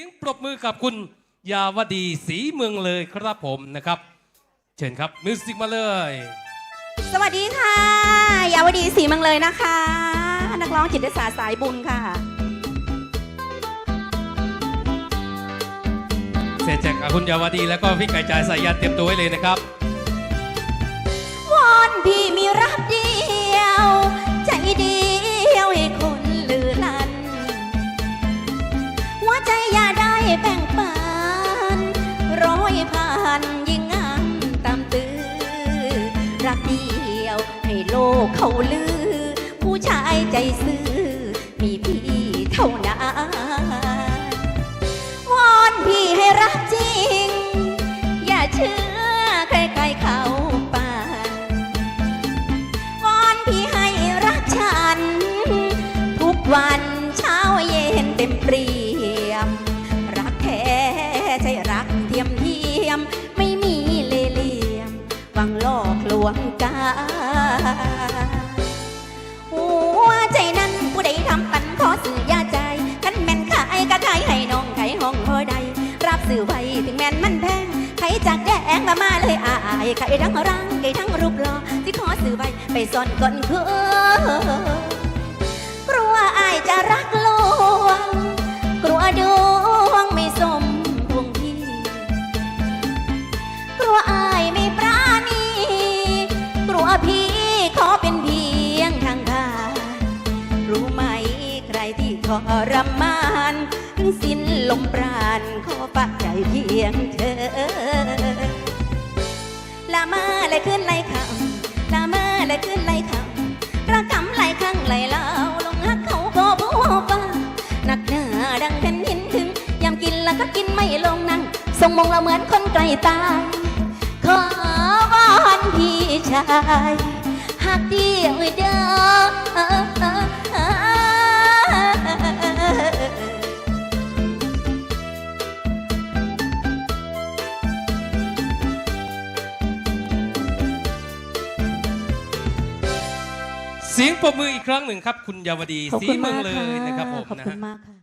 สียงปรบมือกับคุณยาวดีศรีเมืองเลยครับผมนะครับ เชิญครับมิวสิกมาเลย สวัสดีค่ะ ยาวดีสีเมังเลยนะคะ นักร้องจิตอาสาสายบุญค่ะ เสร็จจากคุณยาวดีแล้วก็พี่ไก่จ่ายสายยันเตรียมตัวไว้เลยนะครับวอนพี่มีรักเดียว ใจเดียวให้คนลือลันหัวใจอย่าได้ แบ่งปันร้อยผ่านยิ่งงามตามตื้อรักเดียวให้โลกเขาลือ ผู้ชายใจซื่อมีพี่เท่านั้นวอนพี่ให้รักจริง อย่าเชื่อใครๆเขาปานวอนพี่ให้รักฉัน ทุกวันเช้าเย็นเต็มปรี วงกา หัวใจนั้นผู้ใดทำกันขอสื่อยาใจ กันแม่นขายก็ขายให้น้องไขห้องพอใด รับสื่อไว้ถึงแม่นมันแพงไขจากแดงมามาเลยอายไขทั้งรังไขทั้งรูปหล่อที่ขอสื่อไว้ไปซ่อนก่อนคือ ทรมานถึงสิ้นลมปราณขอฝากใจเพียงเธอ ละเมาและขึ้นไหลคำละเมาและขึ้นไหลคำระกำไหลครั้งไหลเล่าลงหักเขาก็ผู้ฟ้าหนักหนาดังแผ่นหินถึงยามกินแล้วก็กินไม่ลงนั่งทรงมองเราเหมือนคนไกลตายขอวอนพี่ชายหากเดียวเด้อ สียงปรบมืออีกครั้งหนึ่งครับ คุณยาวดีขอบสีคุณเมืมาองกเลค่ะยนะครับผมขอบนะคุฮะณมากค่ะ